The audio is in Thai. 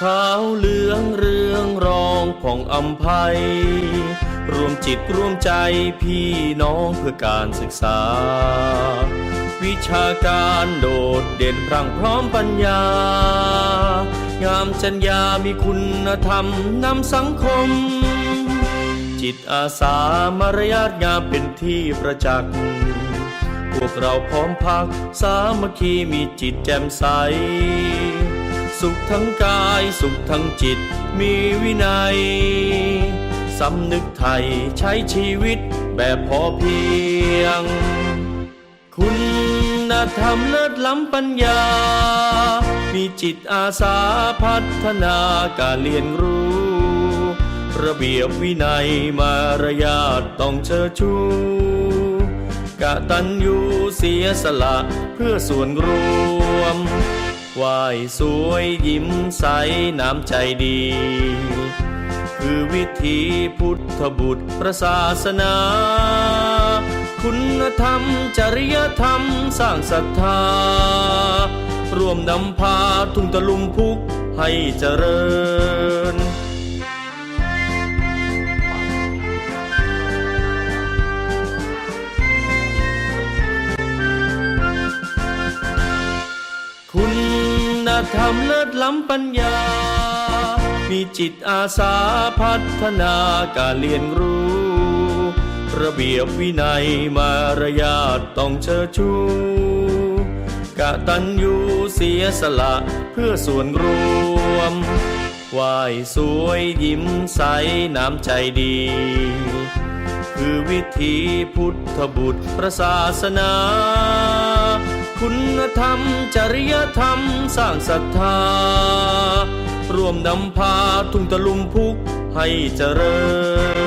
ขาวเหลืองเรืองรองผ่องอัมภัยรวมจิตรวมใจพี่น้องเพื่อการศึกษา วิชาการโดดเด่นพรั่งพร้อมปัญญา งามจัญญามีคุณธรรมนำสังคม จิตอาสามารยาทงามเป็นที่ประจักษ์พวกเราพร้อมพักสามัคคีมีจิตแจ่มใส สุขทั้งกายสุขทั้งจิต มีวินัย สำนึกไทยใช้ชีวิตแบบพอเพียง คุณธรรมเลิศล้ำปัญญา มีจิตอาสาพัฒนาการเรียนรู้ ระเบียบวินัยมารยาทต้องเชิดชูกะตันยูเสียสละเพื่อส่วนรวม ไหวสวยยิ้มใสน้ำใจดี คือวิธีพุทธบุตรประศาสนา คุณธรรมจริยธรรมสร้างศรัทธา ร่วมนำพาทุ่งตะลุมพุกให้เจริญคุณ ธรรมเลิศล้ำปัญญา มีจิตอาสาพัฒนาการเรียนรู้ ระเบียบวินัยมารยาทต้องเชิดชูกะตันยูเสียสละเพื่อส่วนรวมไหวสวยยิ้มใสน้ำใจดี คือวิธีพุทธบุตรประศาสนา คุณธรรม จริยธรรม สร้างศรัทธา ร่วมนำพาทุ่งตะลุมพุกให้เจริญ